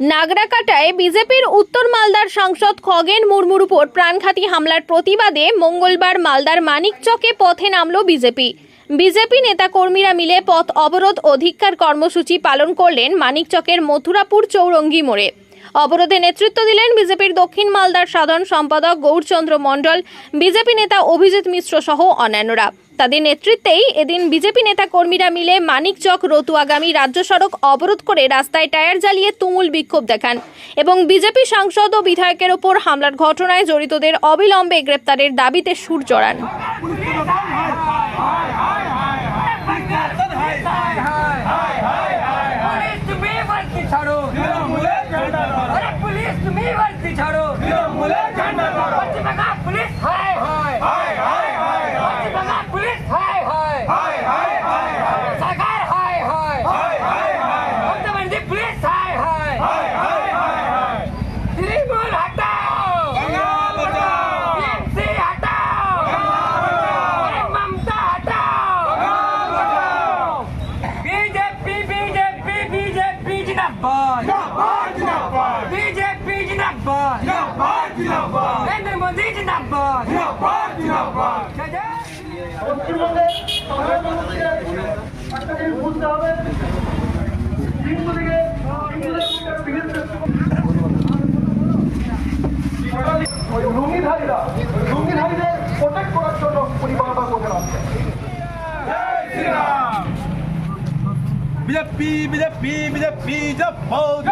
নাগরাকাটায় বিজেপির উত্তর মালদার সাংসদ খগেন মুর্মুর উপর প্রাণঘাতী হামলার প্রতিবাদে মঙ্গলবার মালদার মানিকচকে পথে নামল বিজেপি। বিজেপি নেতাকর্মীরা মিলে পথ অবরোধ অধিকার কর্মসূচি পালন করলেন মানিকচকের মথুরাপুর চৌরঙ্গি মোড়ে। অবরোধে নেতৃত্ব দিলেন বিজেপির দক্ষিণ মালদার সাধারণ সম্পাদক গৌরচন্দ্র মণ্ডল, বিজেপি নেতা অভিজিৎ মিশ্র সহ অন্যান্যরা। তাদের নেতৃত্বেই এদিন বিজেপি নেতা কর্মীরা মিলে মানিকচক রতুয়াগামী রাজ্য সড়ক অবরোধ করে রাস্তায় টায়ার জ্বালিয়ে তুমুল বিক্ষোভ দেখান এবং বিজেপি সাংসদ ও বিধায়কের ওপর হামলার ঘটনায় জড়িতদের অবিলম্বে গ্রেপ্তারের দাবিতে সুর চড়ান মুখ্যমন্ত্রী জিন্দাবাদ। জিন্দাবাদ জিন্দাবাদ পশ্চিমবঙ্গে আমাদের একটা জিনিস বুঝতে হবে? বিজেপি বিজেপি বিজেপি জিন্দাবাদ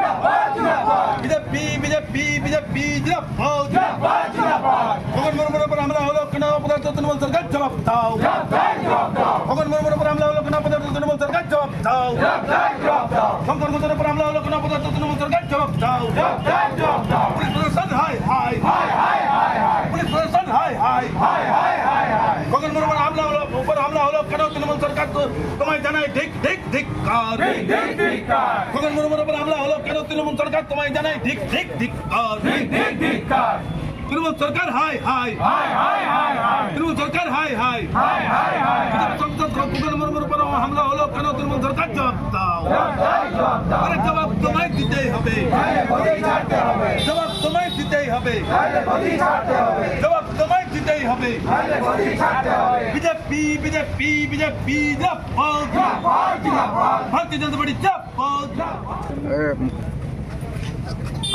বিজেপি বিজেপি বিজেপি জিন্দাবাদ খগন মুর্মুর উপর হামলা হলো কেন? পদার্থ তৃণমূল সরকার জবাব দাও। খগন মুর্মুর উপর হামলা হলো কেন? পদার্থ তৃণমূল সরকার জবাব দাও। শঙ্কর গুজরের উপর হামলা হলো কেন? পদার্থ তৃণমূল সরকার জবাব দাও। পুলিশ প্রশাসন হাই হাই পুলিশ প্রশাসন হাই হাই খগন মুর্মুর হামলা হলো উপর হামলা হলো কেন তৃণমূল সরকার তোমায় জানাই ঠিক ঠিক ঠিক কার। খগন মুর্মুর উপর হামলা হলো কেন তৃণমূল সরকার তোমায় জানাই ঠিক ঠিক ঠিক কার। তৃণমূল সরকার হাই হাই তৃণমূল সরকার হাই হাই খগন মুর্মুর উপর হামলা হলো কেন তৃণমূল সরকার জবাব দাও। আরে জবাব তোমায় দিতেই হবে। জবাব তোমায় দিতেই হবে। জবাব তোমায় দিতেই হবে। বিজেপি বিজেপি বিজেপি ভারতীয় জনতা পার্টি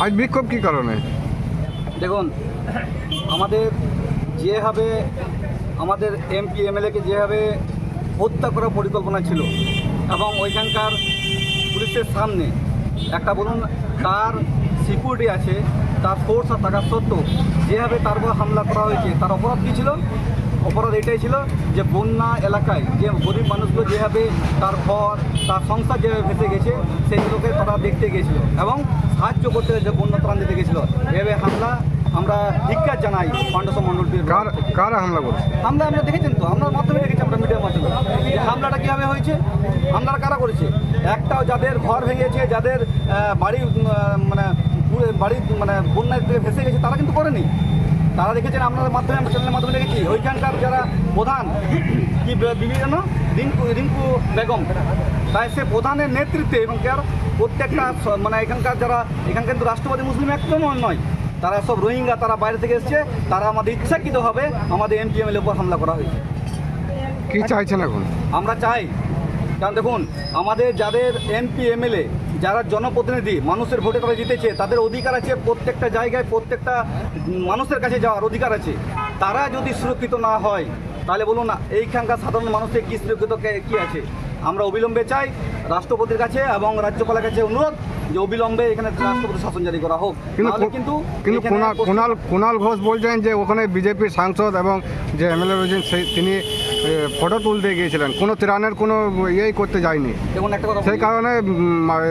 আজ বিক্ষোভ কি কারণে? দেখুন আমাদের যেভাবে আমাদের এমপি এমএলএকে যেভাবে হত্যা করার পরিকল্পনা ছিল এবং ওইখানকার পুলিশের সামনে একটা বলুন কার সিকিউরিটি আছে তার ফোর্স আর থাকা সত্ত্বেও যেভাবে তার উপর হামলা করা হয়েছে তার অপরাধ কী ছিল? অপরাধ এটাই ছিল যে বন্যা এলাকায় যে গরিব মানুষগুলো যেভাবে তার ঘর তার সংসার যেভাবে ভেসে গেছে সেইগুলোকে তারা দেখতে গেছিল এবং সাহায্য করতে যে বন্যা ত্রাণ দিতে গেছিল। এভাবে হামলা আমরা ধিক্কার জানাই পাণ্ডব মণ্ডলটির কার কারা হামলা করছে? হামলা আমরা দেখেছেন তো আমরা মাধ্যমে দেখেছি আমরা মিডিয়ার মাধ্যমে। যে হামলাটা কীভাবে হয়েছে? হামলাটা কারা করেছে? একটাও যাদের ঘর ভেঙেছে যাদের বাড়ি মানে বাড়ি মানে বন্যায় থেকে ভেসে গেছে তারা কিন্তু করেনি। তারা দেখেছেন আপনাদের মাধ্যমে আমরা চ্যানেলের মাধ্যমে দেখেছি। ওইখানকার যারা প্রধান কি বিভিন্ন রিঙ্কু রিঙ্কু বেগম। তাই সে প্রধানের নেতৃত্বে এখানকার প্রত্যেকটা মানে এখানকার যারা এখানকার কিন্তু রাষ্ট্রবাদী মুসলিম একদম নয় তারা সব রোহিঙ্গা তারা বাইরে থেকে এসছে তারা আমাদের ইচ্ছাকৃতভাবে আমাদের এমপিএমএল উপর হামলা করা হয়েছে। কি চাইছেন এখন? আমরা চাই কারণ দেখুন আমাদের যাদের এমপি এমএলএ যারা জনপ্রতিনিধি মানুষের ভোটে তারা জিতেছে তাদের অধিকার আছে প্রত্যেকটা জায়গায় প্রত্যেকটা মানুষের কাছে যাওয়ার অধিকার আছে। তারা যদি সুরক্ষিত না হয় তাহলে বলুন না এইখানকার সাধারণ মানুষের কী সুরক্ষিত কে- আছে? আমরা অবিলম্বে চাই রাষ্ট্রপতির কাছে এবং রাজ্যপালের কাছে অনুরোধ যে অবিলম্বে এখানে রাষ্ট্রপতি শাসন জারি করা হোক। কিন্তু কিন্তু কুণাল কুণাল ঘোষ বলছেন যে ওখানে বিজেপির সাংসদ এবং যে এমএলএ রয়েছেন সেই তিনি ফটো তুলতে গিয়েছিলেন। কোনো ত্রাণের কোনো ইয়েই করতে যায়নি। দেখুন একটা কথা সেই কারণে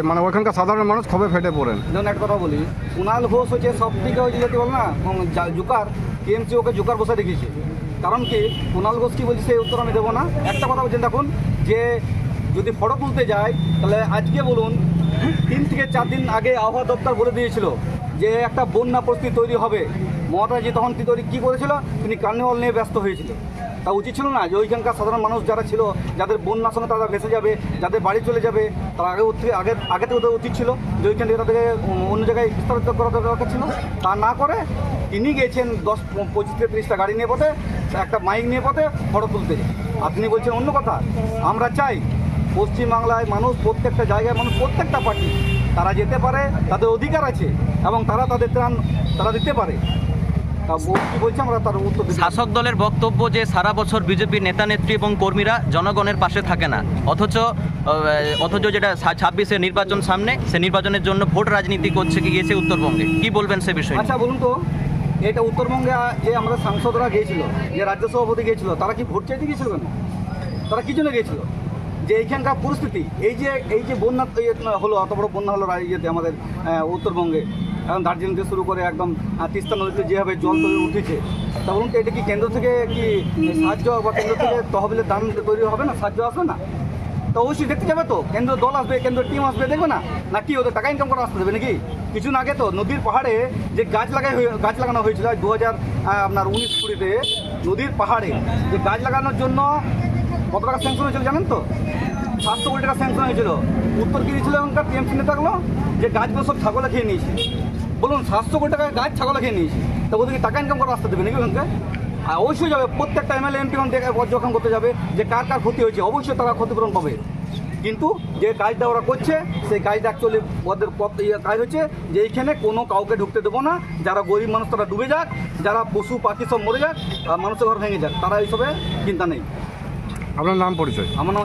মানে ওখানকার সাধারণ মানুষ ক্ষোভে ফেটে পড়েন। যেমন একটা কথা বলি। কুণাল ঘোষ হচ্ছে সব থেকে ওই বল না জুকার টিএমসি ওকে জুকার বসে রেখেছে কারণ কি কুণাল ঘোষ কি বলছে সেই উত্তর আমি দেবো না। একটা কথা বলছেন দেখুন যে যদি ফটো তুলতে যায় তাহলে আজকে বলুন তিন থেকে চার দিন আগে আবহাওয়া দপ্তর বলে দিয়েছিল যে একটা বন্যা পরিস্থিতি তৈরি হবে। মমতাজি তখন কি তৈরি কী করেছিল? তিনি কার্নিভাল নিয়ে ব্যস্ত হয়েছিল তা উচিত ছিল না যে ওইখানকার সাধারণ মানুষ যারা ছিল, যাদের বন্যার সঙ্গে তারা ভেসে যাবে, যাদের বাড়ি চলে যাবে, তারা আগে আগে আগে থেকে উচিত ছিল যে ওইখান থেকে তাদেরকে অন্য জায়গায় বিস্তারিত করা দরকার ছিল। তা না করে তিনি গিয়েছেন দশ, পঁচিশ থেকে তিরিশটা গাড়ি নিয়ে পথে, একটা মাইক নিয়ে পথে ফটো তুলতে। আর তিনি বলছেন অন্য কথা, আমরা চাই পশ্চিমবাংলায় মানুষ প্রত্যেকটা জায়গায় মানুষ প্রত্যেকটা পার্টি, তারা যেতে পারে, তাদের অধিকার আছে এবং তারা তাদের ত্রাণ, তারা দিতে পারে। শাসক দলের বক্তব্য যে সারা বছর বিজেপির নেতা নেত্রী এবং কর্মীরা জনগণের পাশে থাকে না। অথচ অথচ যেটা ছাব্বিশের নির্বাচন সামনে সে নির্বাচনের জন্য ভোট রাজনীতি করছে কি গিয়েছে উত্তরবঙ্গে। কি বলবেন সে বিষয়ে আচ্ছা বলুন তো এটা উত্তরবঙ্গে যে আমাদের সাংসদরা গিয়েছিল যে রাজ্য সভাপতি গিয়েছিল তারা কি ভোট চাইতে গিয়েছিল কেন? তারা কি জন্য গিয়েছিল? যে এইখানকার পরিস্থিতি এই যে এই যে বন্যা হলো অত বড় বন্যা হলো রা- ইয়েতে আমাদের উত্তরবঙ্গে এখন দার্জিলিং থেকে শুরু করে একদম তিস্তা নদীতে যেভাবে জল তৈরি উঠেছে, তা বলুন তো এটা কি কেন্দ্র থেকে কি সাহায্য বা কেন্দ্র থেকে তহবিলের দান তৈরি হবে না, সাহায্য আসবে না? তো অবশ্যই দেখতে যাবে তো, কেন্দ্র দল আসবে, কেন্দ্র টিম আসবে, দেখবে না? না কি ওদের টাকা ইনকাম করা আসতে দেবে নাকি? কিছুদিন আগে তো, নদীর পাহাড়ে যে গাছ লাগাই গাছ লাগানো হয়েছিল দু হাজার আপনার উনিশ কুড়িতে, নদীর পাহাড়ে, যে গাছ লাগানোর জন্য কত টাকা স্যাংশন হয়েছিল জানেন তো? সাতশো কোটি টাকা স্যাংশন হয়েছিল। উত্তর কি দিয়েছিল এখনকার টিএমসি নেতাগুলো যে গাছগুলো সব ছাগলে খেয়ে নিয়েছে। বলুন সাতশো কোটি টাকা গাছ ছাগলে খেয়ে নিয়েছে। তো ওদেরকে টাকা ইনকাম করা আসতে দেবে নাকি ওখানকে আর অবশ্যই যাবে প্রত্যেকটা এমএলএ এমপি দেখে পর্যবেক্ষণ করতে যাবে যে কার কার ক্ষতি হয়েছে অবশ্যই তারা ক্ষতিপূরণ পাবে। কিন্তু যে কাজটা ওরা করছে সেই কাজটা অ্যাকচুয়ালি ওদের পথ- ইয়ে কাজ হচ্ছে যে এইখানে কোনো কাউকে ঢুকতে দেবো না। যারা গরিব মানুষ তারা ডুবে যাক যারা পশু পাখি সব মরে যাক আর মানুষের ঘর ভেঙে যাক। তারা এইসবে চিন্তা নেই। আপনার নাম পরিচয়? আমার নাম